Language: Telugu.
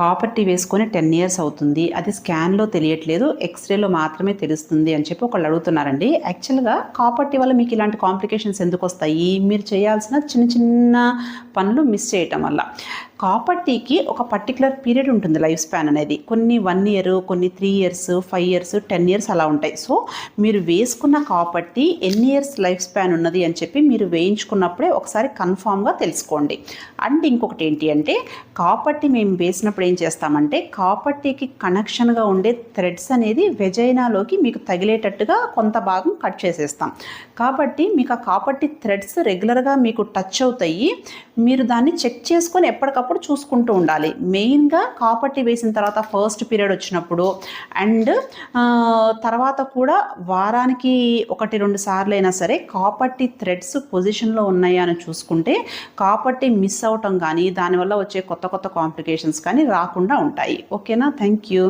కాపర్టీ వేసుకొని టెన్ ఇయర్స్ అవుతుంది. అది స్కాన్లో తెలియట్లేదు. ఎక్స్రేలో మాత్రమే తెలుస్తుంది అని చెప్పి ఒకళ్ళు అడుగుతున్నారండి. యాక్చువల్గా కాపర్టీ వల్ల మీకు ఇలాంటి కాంప్లికేషన్స్ ఎందుకు వస్తాయి మీరు చేయాల్సిన చిన్న చిన్న పనులు మిస్ చేయటం వల్ల. కాపర్టీకి ఒక పర్టికులర్ పీరియడ్ ఉంటుంది లైఫ్ స్పాన్ అనేది. కొన్ని వన్ ఇయర్ కొన్ని three years five years ten years అలా ఉంటాయి. సో మీరు వేసుకున్న కాపర్టీ ఎన్ని ఇయర్స్ లైఫ్ స్పాన్ ఉన్నది అని చెప్పి మీరు వేయించుకున్నప్పుడే ఒకసారి కన్ఫామ్గా తెలుసుకోండి. అండ్ ఇంకొకటి ఏంటి అంటే కాపర్టీ మేము వేసినప్పుడు ఏం చేస్తామంటే కాపర్టీకి కనెక్షన్గా ఉండే థ్రెడ్స్ అనేది వెజైనాలోకి మీకు తగిలేటట్టుగా కొంత భాగం కట్ చేసేస్తాం. కాబట్టి మీకు ఆ కాపర్టీ థ్రెడ్స్ రెగ్యులర్గా మీకు టచ్ అవుతాయి. మీరు దాన్ని చెక్ చేసుకొని ఎప్పటికప్పుడు చూసుకుంటూ ఉండాలి. మెయిన్గా కాపర్టీ వేసిన తర్వాత ఫస్ట్ పీరియడ్ వచ్చినప్పుడు అండ్ తర్వాత కూడా వారానికి ఒకటి రెండు సార్లు అయినా సరే కాపర్టీ థ్రెడ్స్ పొజిషన్లో ఉన్నాయా అని చూసుకుంటే కాపర్టీ మిస్ అవటం కానీ దానివల్ల వచ్చే కొత్త కొత్త కాంప్లికేషన్స్ కానీ రాకుండా ఉంటాయి. ఓకేనా? Thank you